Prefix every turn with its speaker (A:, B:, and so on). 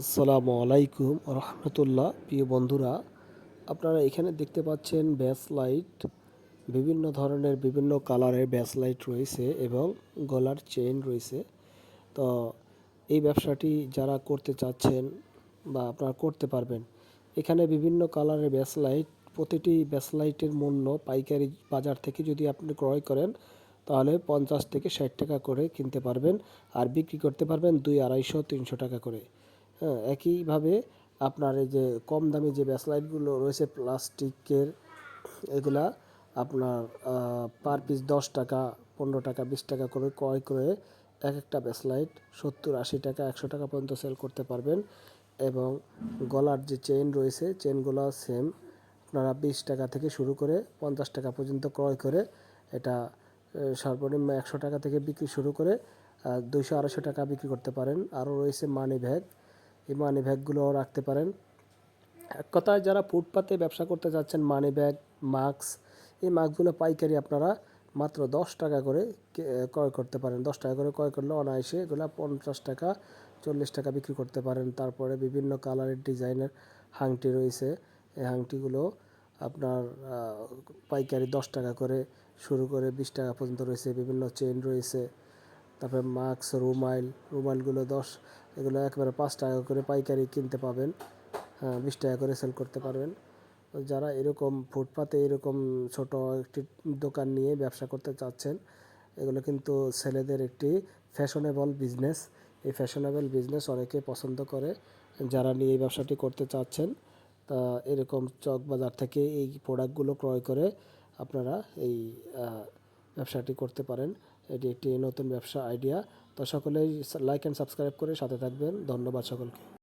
A: আসসালামু আলাইকুম রহমতুল্লাহ। প্রিয় বন্ধুরা, আপনারা এখানে দেখতে পাচ্ছেন ব্যাস লাইট, বিভিন্ন ধরনের বিভিন্ন কালারের ব্যাস লাইট রয়েছে এবং গলার চেইন রয়েছে। তো এই ব্যবসাটি যারা করতে চাচ্ছেন বা আপনারা করতে পারবেন, এখানে বিভিন্ন কালারের ব্যাস লাইট, প্রতিটি ব্যাস লাইটের মূল্য পাইকারি বাজার থেকে যদি আপনি ক্রয় করেন, তাহলে পঞ্চাশ থেকে ষাট টাকা করে কিনতে পারবেন আর বিক্রি করতে পারবেন দুই আড়াইশো, তিনশো টাকা করে। হ্যাঁ একইভাবে আপনার এই যে কম দামি যে ব্যাস লাইটগুলো রয়েছে প্লাস্টিকের, এগুলা আপনার পার পিস দশ টাকা, পনেরো টাকা, বিশ টাকা করে ক্রয় করে এক একটা ব্যাসলাইট সত্তর, আশি টাকা, একশো টাকা পর্যন্ত সেল করতে পারবেন। এবং গলার যে চেন রয়েছে চেনগুলো সেম আপনারা বিশ টাকা থেকে শুরু করে পঞ্চাশ টাকা পর্যন্ত ক্রয় করে এটা সর্বনিম্ন একশো টাকা থেকে বিক্রি শুরু করে দুইশো, আড়াইশো টাকা বিক্রি করতে পারেন। আরও রয়েছে মানি ব্যাগ এই মানি ব্যাগগুলোও রাখতে পারেন। এক কথায় যারা ফুটপাতে ব্যবসা করতে যাচ্ছেন মানি ব্যাগ মাস্ক এই মাস্কগুলো পাইকারি আপনারা মাত্র দশ টাকা করে ক্রয় করতে পারেন। দশ টাকা করে ক্রয় করলে অনায়াসে এগুলো পঞ্চাশ টাকা, চল্লিশ টাকা বিক্রি করতে পারেন। তারপরে বিভিন্ন কালারের ডিজাইনের হাংটি রয়েছে। এই হাংটিগুলো আপনার পাইকারি দশ টাকা করে শুরু করে বিশ টাকা পর্যন্ত রয়েছে। বিভিন্ন চেন রয়েছে। তারপরে মাস্ক রুমাইল রুমাইলগুলো দশ, এগুলো একেবারে পাঁচ টাকা করে পাইকারি কিনতে পাবেন। হ্যাঁ বিশ টাকা করে সেল করতে পারবেন। যারা এরকম ফুটপাতে এরকম ছোট একটি দোকান নিয়ে ব্যবসা করতে চাচ্ছেন, এগুলো কিন্তু ছেলেদের একটি ফ্যাশনেবল বিজনেস এই ফ্যাশনেবল বিজনেস অনেকে পছন্দ করে। যারা নিয়ে এই ব্যবসাটি করতে চাচ্ছেন, তা এরকম চক বাজার থেকে এই প্রোডাক্টগুলো ক্রয় করে আপনারা এই ব্যবসাটি করতে পারেন। এটি একটি নতুন ব্যবসা আইডিয়া। তো সকলেই লাইক অ্যান্ড সাবস্ক্রাইব করে সাথে থাকবেন। ধন্যবাদ সকলকে।